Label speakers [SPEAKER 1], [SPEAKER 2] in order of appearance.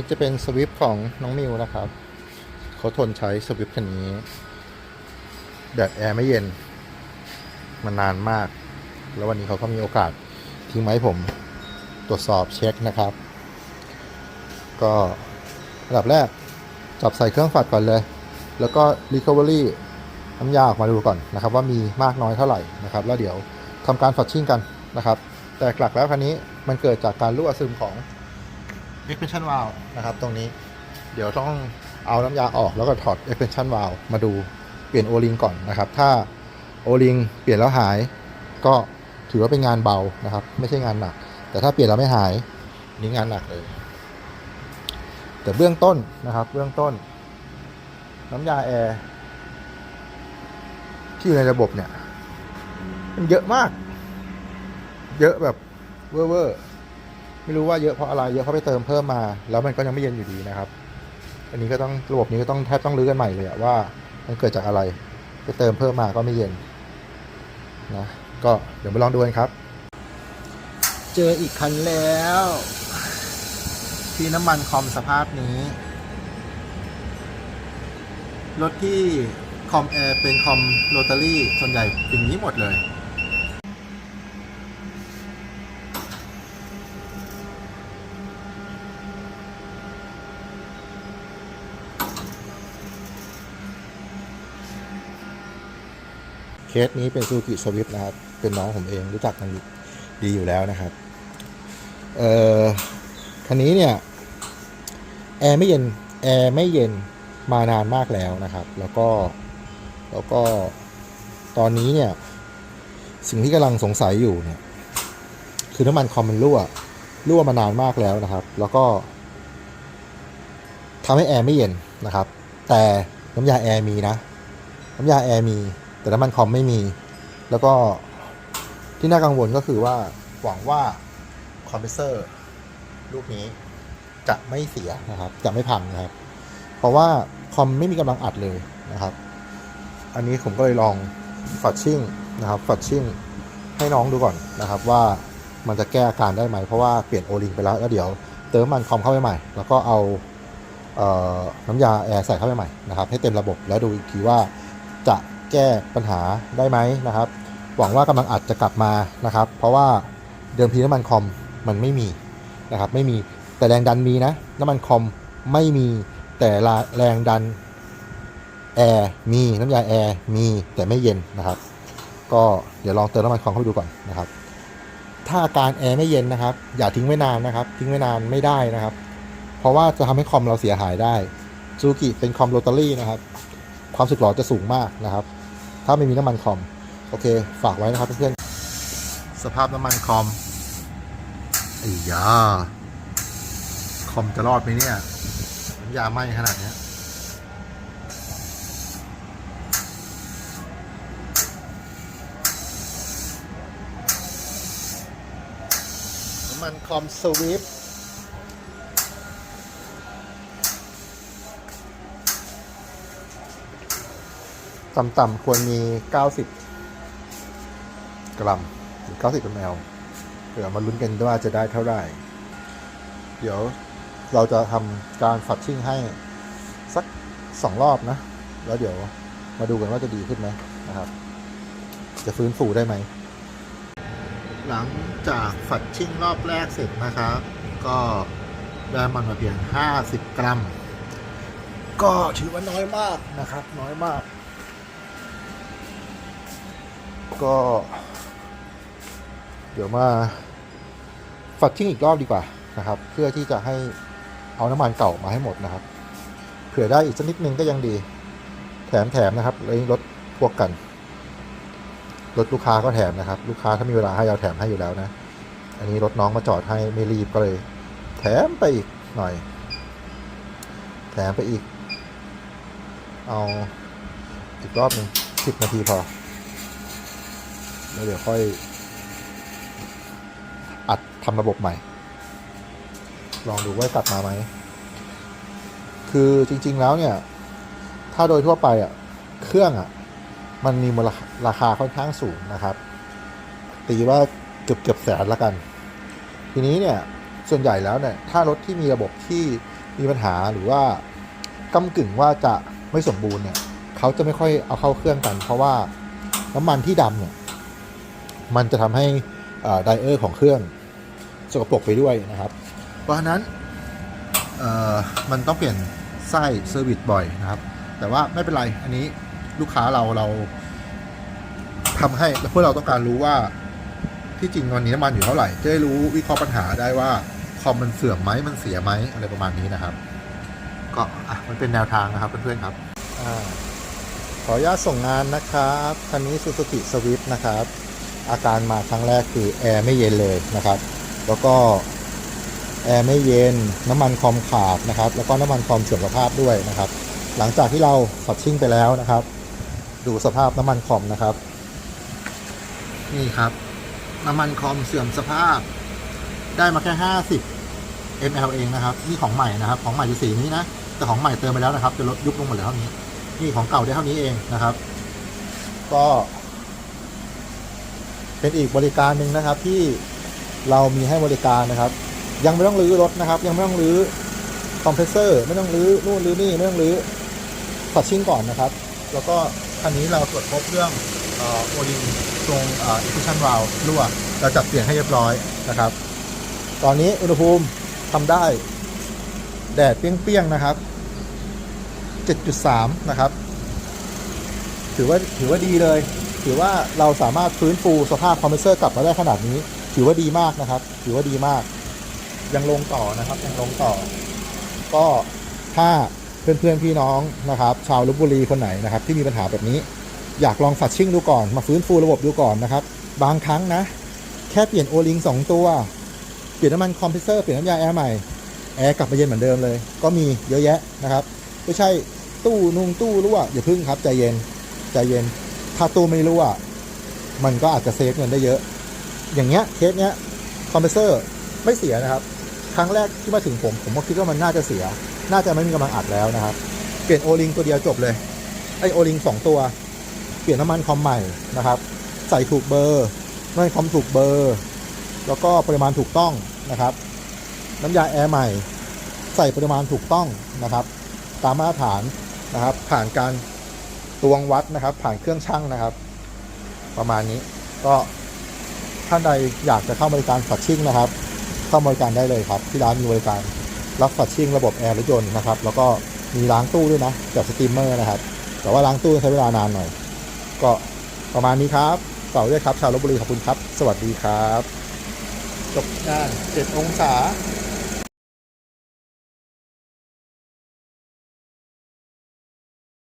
[SPEAKER 1] นี้จะเป็นสวิฟของน้องมิวนะครับ เขาทนใช้สวิฟคันนี้แดดแอร์ไม่เย็น มานานมาก แล้ววันนี้เขาก็มีโอกาสทิ้งไม้ผม ตรวจสอบเช็คนะครับ ก็ระดับแรก จับใส่เครื่องฝัดก่อนเลย แล้วก็ Recovery น้ำยาออกมาดูก่อนนะครับ ว่ามีมากน้อยเท่าไหร่นะครับ แล้วเดี๋ยวทำการฝัดชิ่งกันนะครับ แต่หลักแล้วคันนี้มันเกิดจากการรั่วซึมของ expansion valve นะครับ ตรงนี้ เดี๋ยวต้องเอาน้ำยาออกแล้วก็ถอด expansion valve มาดูเปลี่ยนโอลิงก่อนนะครับ ถ้าโอลิงเปลี่ยนแล้วหาย ก็ถือว่าเป็นงานเบานะครับ ไม่ใช่งานหนัก แต่ถ้าเปลี่ยนแล้วไม่หายนี่งานหนักเลย แต่เบื้องต้นนะครับ เบื้องต้น น้ำยาแอร์ที่อยู่ในระบบเนี่ย มันเยอะมาก เยอะแบบเวอร์เวอ ไม่รู้ว่าเยอะเพราะอะไรเยอะเพราะไปเติมเพิ่มมา แล้วมันก็ยังไม่เย็นอยู่ดีนะครับ อันนี้ก็ต้องระบบนี้ก็ต้องแทบต้องรื้อกันใหม่เลยว่า มันเกิดจากอะไร ไปเติมเพิ่มมาก็ไม่เย็นนะก็เดี๋ยวมาลองดูกันครับ เจออีกคันแล้ว ที่น้ำมันคอมสภาพนี้รถที่คอมแอร์เป็นคอมโรตารี่ส่วนใหญ่เป็นอย่างนี้หมดเลย เคสนี้เป็นซูกิสวิฟนะครับ เป็นน้องผมเองรู้จักกันดีอยู่แล้วนะครับ เอ่อคันนี้เนี่ยแอร์ไม่เย็นแอร์ไม่เย็นมานานมากแล้วนะครับ แล้วก็แล้วก็ตอนนี้เนี่ยสิ่งที่กำลังสงสัยอยู่เนี่ย คือน้ำมันคอมมันรั่วรั่วมานานมากแล้วนะครับ แล้วก็ทำให้แอร์ไม่เย็นนะครับ แต่น้ำยาแอร์มีนะ น้ำยาแอร์มี แต่น้ำมันคอมไม่มี แล้วก็ที่น่ากังวลก็คือว่าหวังว่าคอมเพรสเซอร์ลูกนี้จะไม่เสียนะครับ จะไม่พังนะครับ เพราะว่าคอมไม่มีกำลังอัดเลยนะครับ อันนี้ผมก็เลยลองฝัดชิ่งนะครับฝัดชิ่งให้น้องดูก่อนนะครับว่ามันจะแก้อาการได้ไหม เพราะว่าเปลี่ยนโอลิงไปแล้วแล้วเดี๋ยวเติมมันคอมเข้าไปใหม่ แล้วก็เอาเออน้ำยาแอร์ใส่เข้าไปใหม่นะครับให้เต็มระบบแล้วดูอีกทีว่าจะ แก้ปัญหาได้ไหมนะครับ หวังว่ากำลังอัดจะกลับมานะครับ เพราะว่าเดิมทีน้ำมันคอมมันไม่มีนะครับไม่มีแต่แรงดันมีนะน้ำมันคอมไม่มีแต่ละแรงดันแอร์มีน้ำยาแอร์มีแต่ไม่เย็นนะครับ ก็เดี๋ยวลองเติมน้ำมันคอมเข้าไปดูก่อนนะครับ ถ้าอาการแอร์ไม่เย็นนะครับ อย่าทิ้งไว้นานนะครับ ทิ้งไว้นานไม่ได้นะครับ เพราะว่าจะทำให้คอมเราเสียหายได้ซูกิเป็นคอมโรตารี่นะครับ ความสึกหรอจะสูงมากนะครับ ถ้าไม่มีน้ำมันคอม โอเค ฝากไว้นะครับเพื่อนๆสภาพน้ำมันคอมไอ้ยาคอมจะรอดไหมเนี่ยน้ำยาไหม้ขนาดเนี้ยน้ำมันคอมสวิฟ ต่ำๆควรมี 90 กรัมหรือ 90 ml เดี๋ยวมาลุ้นกันว่าจะได้เท่าไหร่ เดี๋ยวเราจะทำการฝัดชิ่งให้สักสองรอบนะ แล้วเดี๋ยวมาดูกันว่าจะดีขึ้นไหมนะครับ จะฟื้นฟูได้ไหม หลังจากฝัดชิ่งรอบแรกเสร็จนะครับ ก็ได้มันมาเพียง 50 กรัม ก็ถือว่าน้อยมากนะครับ น้อยมาก ก็ เดี๋ยวมาฝัดชิ่งอีกรอบดีกว่านะครับ เพื่อที่จะให้เอาน้ำมันเก่ามาให้หมดนะครับ เผื่อได้อีกสักนิดนึงก็ยังดี แถมแถมนะครับเลยลดพวกกันรถลูกค้าก็แถมนะครับ ลูกค้าถ้ามีเวลาให้เราแถมให้อยู่แล้วนะ อันนี้รถน้องมาจอดให้ไม่รีบก็เลย แถมไปอีกหน่อย แถมไปอีก เอาอีกรอบหนึ่งสิบนาทีพอ แล้วเดี๋ยวค่อย อัดทำระบบใหม่ ลองดูว่ากลับมาไหม คือจริง ๆแล้วเนี่ย ถ้าโดยทั่วไปอะ เครื่องอะ มันมีมูลราคาค่อนข้างสูงนะครับ ตีว่าเกือบเกือบแสนละกัน ทีนี้เนี่ย ส่วนใหญ่แล้วเนี่ย ถ้ารถที่มีระบบที่มีปัญหาหรือว่าก้ากึ่งว่าจะไม่สมบูรณ์เนี่ย เขาจะไม่ค่อยเอาเข้าเครื่องกัน เพราะว่าน้ำมันที่ดำเนี่ย มันจะทำให้ไดเออร์ของเครื่องสกปรกไปด้วยนะครับ เพราะฉะนั้นมันต้องเปลี่ยนไส้เซอร์วิสบ่อยนะครับ แต่ว่าไม่เป็นไร อันนี้ลูกค้าเราเราทำให้แล้วพวกเราต้องการรู้ว่าที่จริงวันนี้น้ำมันอยู่เท่าไหร่จะได้รู้วิเคราะห์ปัญหาได้ว่าคอมมันเสื่อมไหมมันเสียไหมอะไรประมาณนี้นะครับ ก็อะมันเป็นแนวทางนะครับเพื่อนๆครับอขออนุญาตส่งงานนะครับคันนี้ Suzuki Swift นะครับ อาการมาครั้งแรกคือแอร์ไม่เย็นเลยนะครับ แล้วก็แอร์ไม่เย็นน้ำมันคอมขาดนะครับ แล้วก็น้ำมันคอมเสื่อมสภาพด้วยนะครับ หลังจากที่เราขับชิ่งไปแล้วนะครับ ดูสภาพน้ำมันคอมนะครับ นี่ครับ น้ำมันคอมเสื่อมสภาพ ได้มาแค่50 ml เองนะครับ นี่ของใหม่นะครับ ของใหม่อยู่สีนี้นะแต่ของใหม่เติมไปแล้วนะครับ จะลดยุบลงหมดเหลือเท่านี้ นี่ของเก่าได้เท่านี้เองนะครับ ก็ เป็นอีกบริการหนึ่งนะครับที่เรามีให้บริการนะครับ ยังไม่ต้องรื้อรถนะครับ ยังไม่ต้องรื้อคอมเพรสเซอร์ไม่ต้องรื้อนู่นรื้อนี่ไม่ต้องรื้อตัดชิ้นก่อนนะครับ แล้วก็คันนี้เราตรวจพบเรื่องโอลิงตรงเอ็กซ์ชันวาลรั่วเราจับเปลี่ยนให้เรียบร้อยนะครับ ตอนนี้อุณหภูมิทำได้ แดดเปรี้ยงๆนะครับ 7.3 นะครับ ถือว่าถือว่าดีเลย ถือว่าเราสามารถฟื้นฟูสภาพคอมเพรสเซอร์กลับมาได้ขนาดนี้ ถือว่าดีมากนะครับ ถือว่าดีมาก ยังลงต่อนะครับยังลงต่อ ก็ถ้าเพื่อนเพื่อนๆพี่น้องนะครับ ชาวลบบุรีคนไหนนะครับ ที่มีปัญหาแบบนี้ อยากลองฝัดชิ่งดูก่อน มาฟื้นฟูระบบดูก่อนนะครับ บางครั้งนะ แค่เปลี่ยนโอลิงสองตัว เปลี่ยนน้ำมันคอมเพรสเซอร์เปลี่ยนน้ำยาแอร์ใหม่แอร์กลับมาเย็นเหมือนเดิมเลย ก็มีเยอะแยะนะครับ ไม่ใช่ตู้นุ่งตู้รั่วอย่าพึ่งครับใจเย็นใจเย็น ถ้าตู้ไม่รั่วมันก็อาจจะเซฟเงินได้เยอะ อย่างเงี้ยเคสเนี้ยคอมเพรสเซอร์ไม่เสียนะครับ ครั้งแรกที่มาถึงผม ผมก็คิดว่ามันน่าจะเสีย น่าจะไม่มีกำลังอัดแล้วนะครับ เปลี่ยนโอลิงตัวเดียวจบเลย ไอโอลิงสองตัว เปลี่ยนน้ำมันคอมใหม่นะครับ ใส่ถูกเบอร์น้ำมันคอมถูกเบอร์ แล้วก็ปริมาณถูกต้องนะครับ น้ำยาแอร์ใหม่ ใส่ปริมาณถูกต้องนะครับ ตามมาตรฐานนะครับ ผ่านการ ตวงวัดนะครับ ผ่านเครื่องชั่งนะครับ ประมาณนี้ก็ท่านใดอยากจะเข้าบริการฝัดชิ่งนะครับ เข้าบริการได้เลยครับที่ร้านมีบริการรับฝัดชิ่งระบบแอร์รถยนต์นะครับ แล้วก็มีล้างตู้ด้วยนะจากสตรีมเมอร์นะครับ แต่ว่าล้างตู้ใช้เวลานานหน่อย ก็ประมาณนี้ครับต่อด้วยครับ ชาวลบบุรีขอบคุณครับ สวัสดีครับ จบงาน7องศา